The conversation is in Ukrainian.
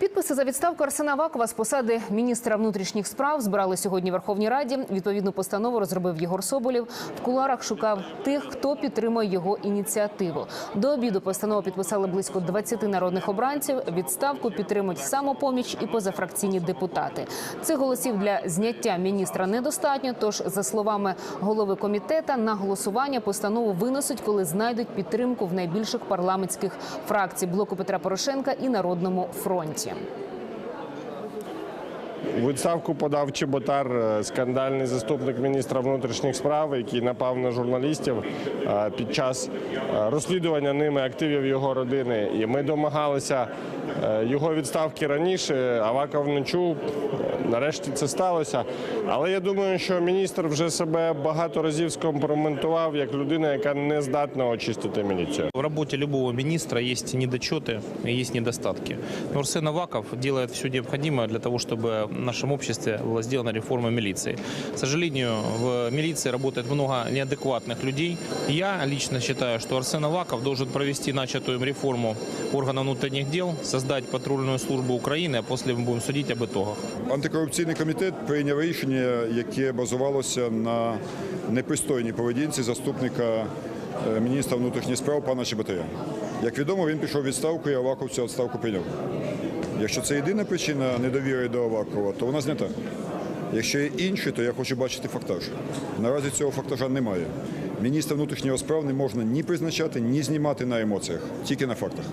Підписи за відставку Арсена Авакова з посади міністра внутрішніх справ збирали сьогодні в Верховній Раді. Відповідну постанову розробив Єгор Соболєв. В куларах шукав тих, хто підтримує його ініціативу. До обіду постанову підписали близько 20 народних обранців. Відставку підтримують самопоміч і позафракційні депутати. Цих голосів для зняття міністра недостатньо. Тож, за словами голови комітета, на голосування постанову винесуть, коли знайдуть підтримку в найбільших парламентських фракцій блоку Петра Порошенка і Народному фронті. У відставку подав Чеботар, е, скандальний заступник міністра внутрішніх справ, який напав на журналістів е, під час е, розслідування ними активів його родини. І ми домагалися його відставки раніше. Аваков не чув. Нарешті це сталося. Але я думаю, що міністр вже себе багато разів скомпроментував як людина, яка не здатна очистити міліцію. В работе любого министра есть недочеты и есть недостатки. Но Арсен Аваков делает все необходимое для того, чтобы в нашем обществе была сделана реформа милиции. К сожалению, в милиции работает много неадекватных людей. Я лично считаю, что Арсен Аваков должен провести начатую им реформу органов внутренних дел, создать патрульную службу Украины, а после мы будем судить об итогах. Антикорупційний комітет прийняв рішення, яке базувалося на непристойній поведінці заступника е, міністра внутрішніх справ пана Чеботаря. Як відомо, він пішов відставку і Аваков цю відставку прийняв. Якщо це єдина причина недовіри до Авакова, то вона знята. Якщо є інші, то я хочу бачити фактаж. Наразі цього фактажа немає. Міністра внутрішніх справ не можна ні призначати, ні знімати на емоціях, тільки на фактах.